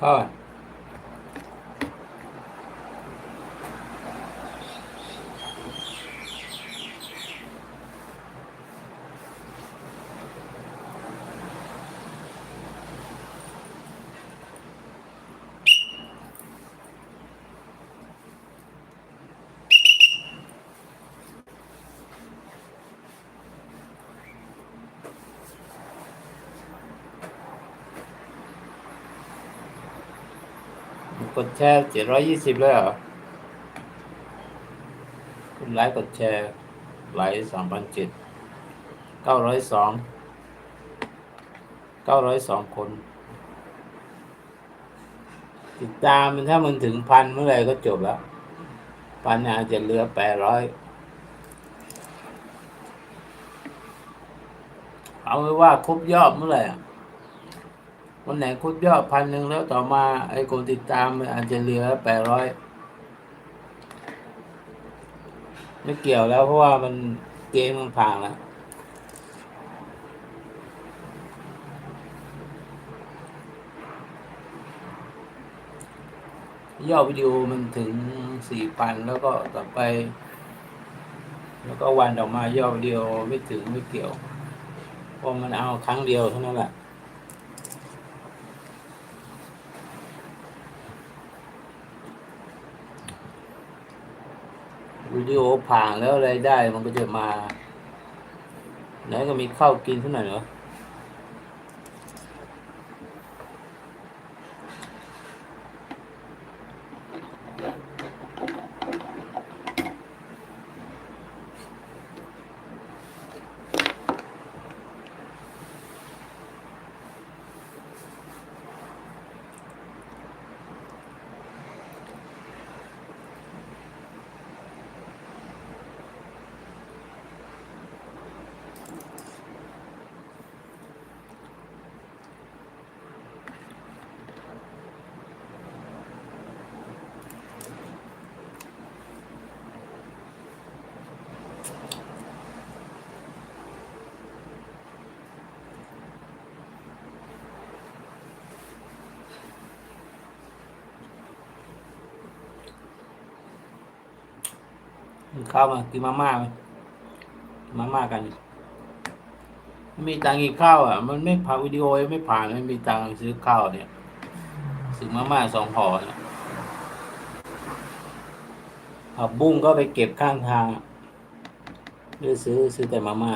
เกดแชร์เจ็ดร้อยยี่สิบเลยเหรอคุณไลค์กดแชร์ไลค์สามพันเจ็ดเก้าร้อยสองเก้าร้อยสองคน ติดตามมันถ้ามันถึงพันเมื่อไหร่ก็จบแล้ว พันอาจจะเหลือแปดร้อยเอาไว้ว่าครบยอดเมื่อไหร่ วันไหนครบยอดพันหนึ่งแล้วต่อมาไอ้คนติดตามมันอาจจะเหลือแปดร้อยไม่เกี่ยวแล้วเพราะว่ามันเกมมันผ่านแล้วยอดวิดีโอมันถึงสี่พันแล้วก็ต่อไป แล้วก็วันต่อมายอดวิดีโอไม่ถึงไม่เกี่ยวเพราะมันเอาครั้งเดียวเท่านั้นแหละ วิดีโอผ่านแล้วอะไรได้ มันก็จะมาไหนก็มีข้าวกินเท่าไหร่เหรอ ข้าวมากินมาม่าไหมมาม่ากันไม่มีตังค์กินข้าวอะ มันไม่ผ่านวิดีโอไม่ผ่านไม่มีตังค์ซื้อข้าวเนี่ยซื้อมาม่าสองห่อเนี่ยผักบุ้งก็ไปเก็บข้างทางด้วยซื้อซื้อแต่มาม่า